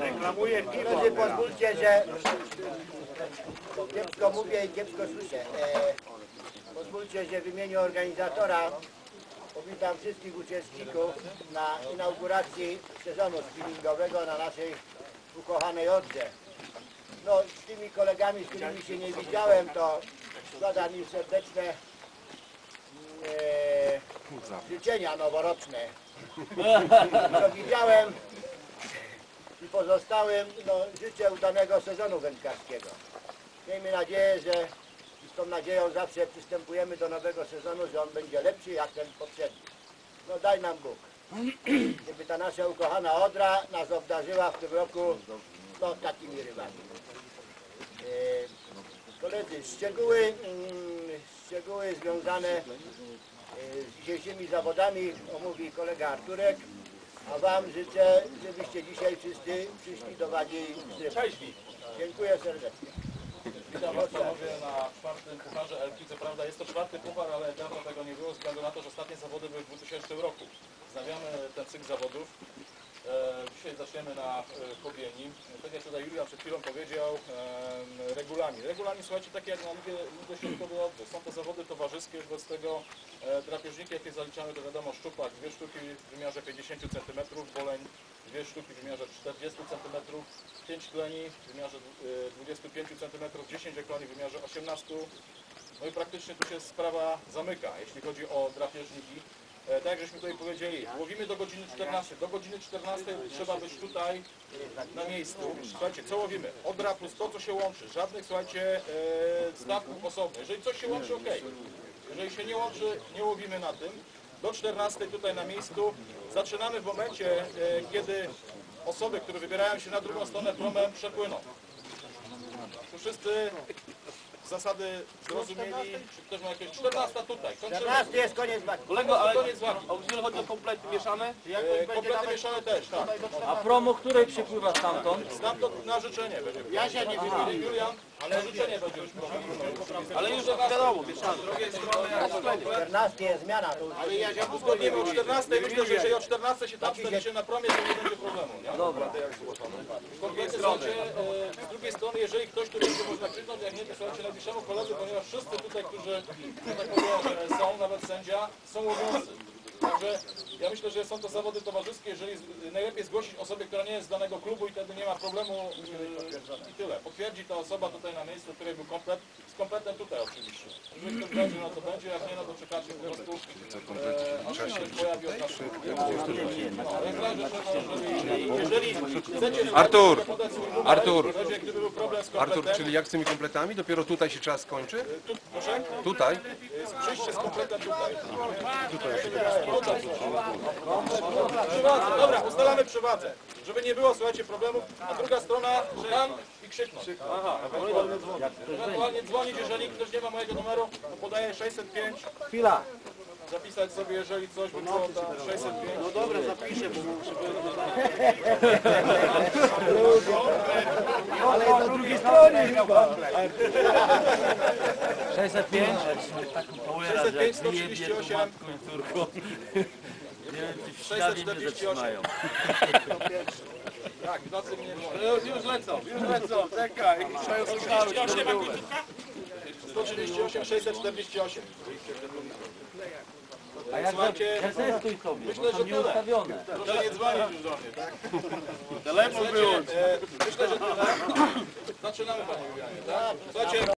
Reklamuję piwo. pozwólcie, że kiepsko mówię i kiepsko słyszę. E, pozwólcie, że w imieniu organizatora powitam wszystkich uczestników na inauguracji sezonu spinningowego na naszej ukochanej Odrze. No, z tymi kolegami, z którymi się nie widziałem, to składam im serdeczne e, życzenia noworoczne. Co widziałem i pozostałym no, życzę udanego sezonu wędkarskiego. Miejmy nadzieję, że z tą nadzieją zawsze przystępujemy do nowego sezonu, że on będzie lepszy jak ten poprzedni. No daj nam Bóg. Żeby ta nasza ukochana Odra nas obdarzyła w tym roku no, takimi rybami. E, Koledzy, szczegóły, mm, szczegóły związane z dzisiejszymi zawodami omówi kolega Arturek, a Wam życzę, żebyście dzisiaj wszyscy przyszli do Wadzi. Dziękuję serdecznie. Witam Was panowie na czwartym pucharze Elki. Co prawda jest to czwarty puchar, ale dawno tego nie było, ze względu na to, że ostatnie zawody były w 2000 roku. Znawiamy ten cykl zawodów. E, dzisiaj zaczniemy na e, Kobieni. Tak jak tutaj Julian przed chwilą powiedział, e, regulamin. Regulamin, słuchajcie, takie jak na Ligę, Ligę Środkowej Odry. Są to zawody towarzyskie, wobec tego e, drapieżniki, jakie zaliczamy, to wiadomo, szczupak, dwie sztuki w wymiarze 50 cm, boleń, dwie sztuki w wymiarze 40 cm, 5 kleni w wymiarze e, 25 cm, 10 ekloni w wymiarze 18 no i praktycznie tu się sprawa zamyka, jeśli chodzi o drapieżniki. E, tak jak żeśmy tutaj powiedzieli, łowimy do godziny 14. Do godziny 14 trzeba być tutaj na miejscu. Słuchajcie, co łowimy? Odra plus to, co się łączy. Żadnych, słuchajcie, e, znaków osobnych. Jeżeli coś się łączy, ok. Jeżeli się nie łączy, nie łowimy na tym. Do 14 tutaj na miejscu. Zaczynamy w momencie, e, kiedy osoby, które wybierają się na drugą stronę promem, przepłyną. Tu wszyscy zasady zrozumieli, czy ktoś ma jakieś... 14 tutaj, kończymy. 14 jest koniec Wadzi. Kolego, ale koniec wagi. A jeżeli chodzi o komplety mieszane? E, Komplety mieszane też, tak. A promo której przypływa stamtąd? Stamtąd na życzenie będzie. Ja się nie wiem, Julian, ale życzenie będzie już Ale już wiadomo, mieszane. 14 jest zmiana, to już Ale ja się uzgodnimy o 14, myślę, że jeżeli o 14 się tam staniecie na promie, to nie będzie problemu. Nie? Dobra. Komplety słuchajcie, e, z drugiej strony, jeżeli ktoś tu będzie można krzyknąć, jak nie, to słuchajcie najbliższemu koledzy, ponieważ wszyscy tutaj, którzy, że tak powiem, e, są, nawet sędzia, są łowiący. Także ja myślę, że są to zawody towarzyskie, jeżeli najlepiej zgłosić osobę, która nie jest z danego klubu i wtedy nie ma problemu e, i tyle. Potwierdzi ta osoba tutaj na miejscu, w której był komplet, z kompletem tutaj oczywiście. Jeżeli ktoś będzie, no to będzie, jak nie, no to czekacie po prostu, e, aż się pojawi od nas. No, Artur! Artur! Artur, czyli jak z tymi kompletami? Dopiero tutaj się czas skończy? Tutaj? przyjście z kompletem tutaj. Tutaj. Przywadze. Dobra, ustalamy przywadze. Żeby nie było, słuchajcie, problemów. A druga strona, tam i krzyknąć. Aha. Ewentualnie dzwonić, jeżeli ktoś nie ma mojego numeru, to podaję 605. chwila. Zapisać sobie, jeżeli coś by było tam 605. No Dobra, zapiszę, bo muszę Ale po drugiej stronie chyba. 605? 605, 138, Nie wiem, czy w śladzie mnie 648. zatrzymają. Tak, w nocy mnie dzwoni. Już lecą, już lecą, czekaj. 138, 648. A jak Słuchajcie, sobie, myślę, bo że nie tyle. ustawione. Proszę nie dzwonić już do mnie, tak? Telefon wyłącz. Myślę, że tyle. Zaczynamy, panie Julianie, tak? Słuchajcie,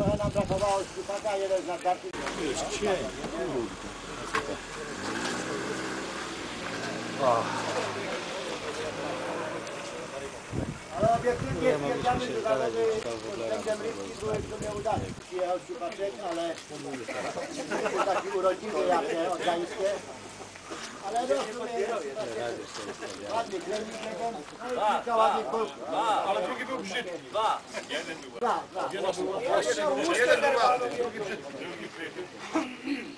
trochę nam brakowało szczypaka, jeden znak karty. Ale obiektywnie stwierdzamy, że zawody względem rybki były w sumie udane. Przyjechał Szczupaczek, ale taki urodziwy jak te oddańskie. Ale no jeden. Ale drugi był brzydki. Dwa. Dwa, dwa.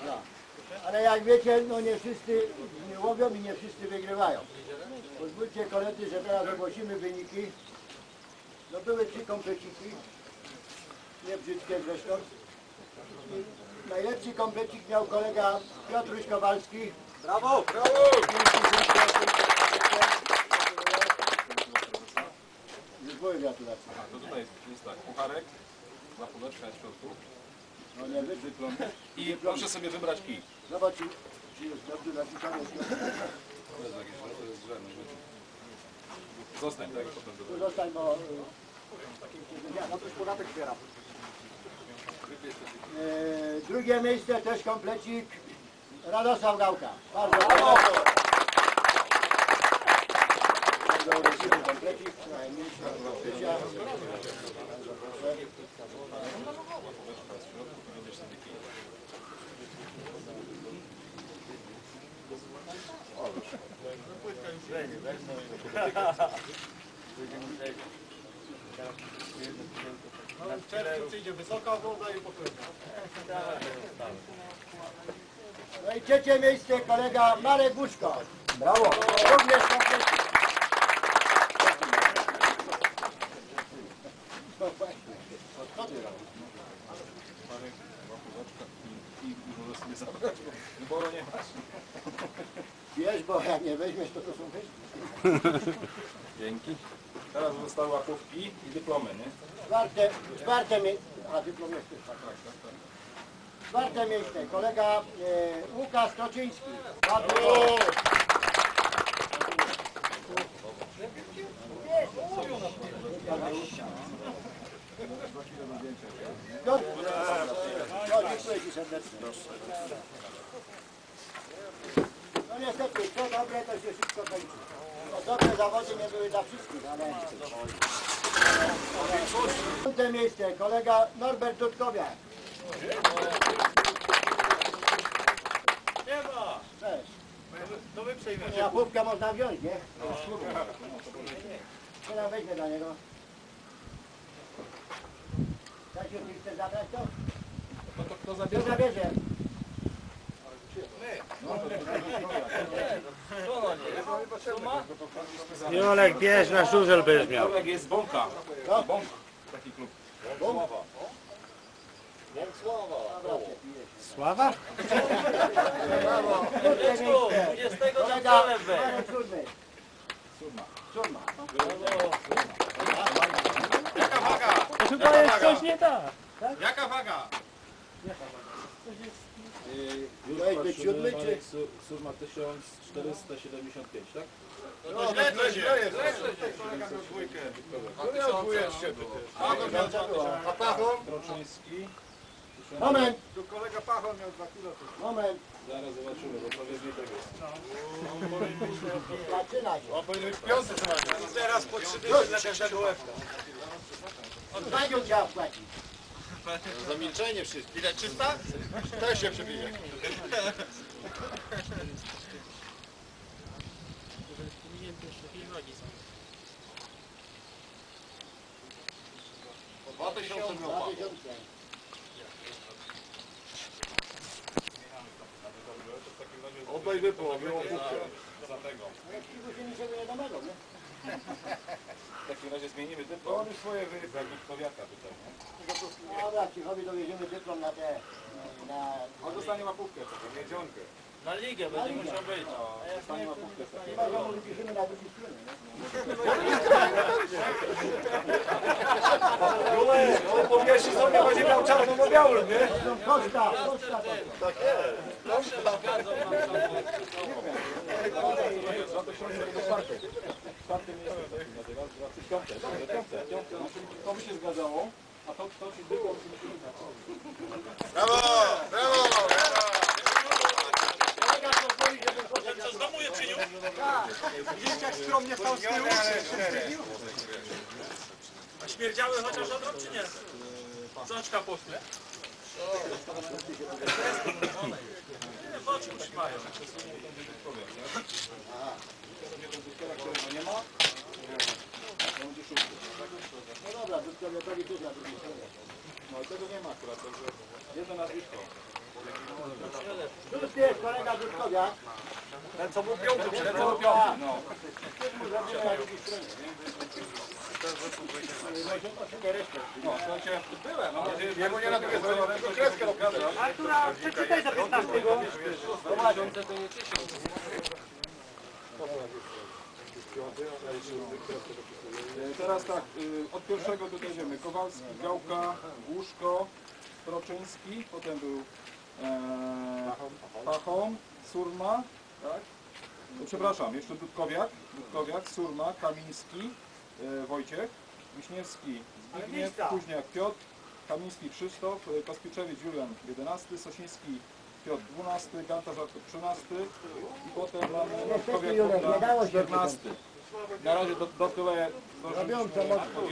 No. Ale jak wiecie, no nie wszyscy nie łowią i nie wszyscy wygrywają. Pozwólcie koledzy, że teraz ogłosimy wyniki. No były trzy kompleciki, nie brzydkie zresztą. I najlepszy komplecik miał kolega Piotruś Kowalski. Brawo! Już były gratulacje. To tutaj jest, jest tak, pucharek, dwa kuleczka na środku No nie wy, dyplom i proszę sobie wybrać kij. zobacz, czy, jest dobrze napisane. To jest jakieś, to jest żadne. Zostań, tak? Potem zostań, bo... y, Ja, no to już podatek zbieram. E, drugie miejsce też komplecik Radosław Gałka. Bardzo proszę. Bardzo uroczywy komplecik, najmniejszy od życia. Bardzo proszę. No i trzecie miejsce kolega Marek Buszko. Brawo. Również komplecik. No właśnie. Co ty robisz? Pucharek, dwa kuleczka i, i, i możesz sobie zabrać, bo wyboru nie masz. Wiesz, bo jak nie weźmiesz, to to są wyżki. Dzięki. Teraz zostały łapówki i dyplomy, nie? Czwarte, czwarte miejsce. A dyplom jest też tak. Czwarte miejsce. Kolega e, Łukasz Kroczyński. Bardzo Piotr, no, dziękuję Ci serdecznie. No niestety, co dobre, to się szybko kończy. No, dobre zawody nie były dla wszystkich, ale... Piąte miejsce, kolega Norbert Dudkowiak. Nie ma! Cześć. To wy przejmiecie. Jabłka można wziąć, nie? Nam weźmie dla niego? Stasiu, ty chcesz zabrać to? No to kto Kto zabierze? zabierze? Jolek, bierz na żużel będziesz miał. Jak jest bąka. No. Bąk. Taki klub. Sława? Kolega Marek Siódmy. Siódma. To chyba jest coś nie tak. Jaka waga? Miałeś być siódmy, czy? Suma 1475, tak? No źle, źle, źle jest. Odwójesz się tu. A Pachon? Troczyński. Moment, Tu kolega Pachon miał 2 kilo. moment. Zaraz zobaczymy, bo nie tego jest. Zaczyna się. On powinien być piąty co najmniej. Teraz po 3 dychy dla każdego łebka. Panią trzeba wpłacić. Za milczenie wszystkich. Ile 300? Też się przebije. Dwa tysiące miał Dwa pan. Oddaj wypło, miło kupkę. Za tego. W takim razie zmienimy dyplom. Oni swoje wyrywy. Jak powiata tutaj, nie? Dobra, Cichowi dowieziemy dyplom na te... Na... On dostanie łapówkę, taką miedzionkę. Na ligę będzie musiał być. Dostanie łapówkę. Chyba, że mu wypiszemy na drugiej stronie, nie? On po pierwszej sobie będzie miał czarną białą, nie? No, Kosta, Kosta to. Tak jest. Piąte, piąte. To by się zgadzało. A to, to ci było... Brawo, brawo, z domu je czynił? Widzicie jak skromnie stał z tyłu? A śmierdziały chociaż od rok, czy nie? Zączka poszły. Nie, w oczy utrzymają. No dobra, też na drugiej stronie. No tego nie ma akurat, także jedno nazwisko. Tu jest kolega Brzydkowia. Ten co był piąty, Ten co piąty, no. No, byłem, że... Jemu nie na drugiej stronie, tylko. Artura, przeczytaj za 15. E, Teraz tak, y, od pierwszego tutaj wiemy, Kowalski, Gałka, Łóżko, Proczyński, potem był e, Pachon, Surma, tak? E, Przepraszam, jeszcze Dudkowiak, Dudkowiak, Surma, Kamiński, e, Wojciech, Wiśniewski, Zbigniew, Kuźniak, Piotr, Kamiński, Krzysztof, e, Kospiczewiec, Julian, 11, Sosiński, Piotr, 12, Ganta Żartów, 13 i potem mamy się 14. Na razie do, do tyle Robią co mocno.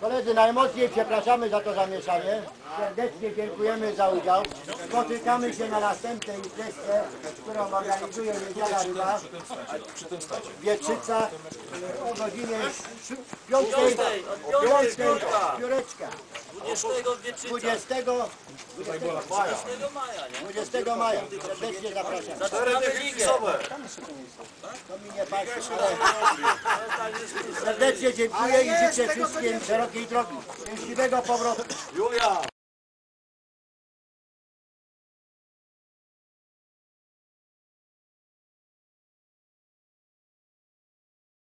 Koledzy, najmocniej przepraszamy za to zamieszanie. Serdecznie dziękujemy za udział. Spotykamy się na następnej imprezie, którą organizuje Niedziela Ryba w Wietrzycach o godzinie 5. Piątej, od piątej piątka. Pióreczka. 20 w Wieczycach. 20, 20 maja, nie? 20 maja. Serdecznie zapraszam. Zaczynamy ligę. To mi nie patrzy, ale serdecznie dziękuję i życzę wszystkim szerokiej drogi. Szczęśliwego powrotu. Julia.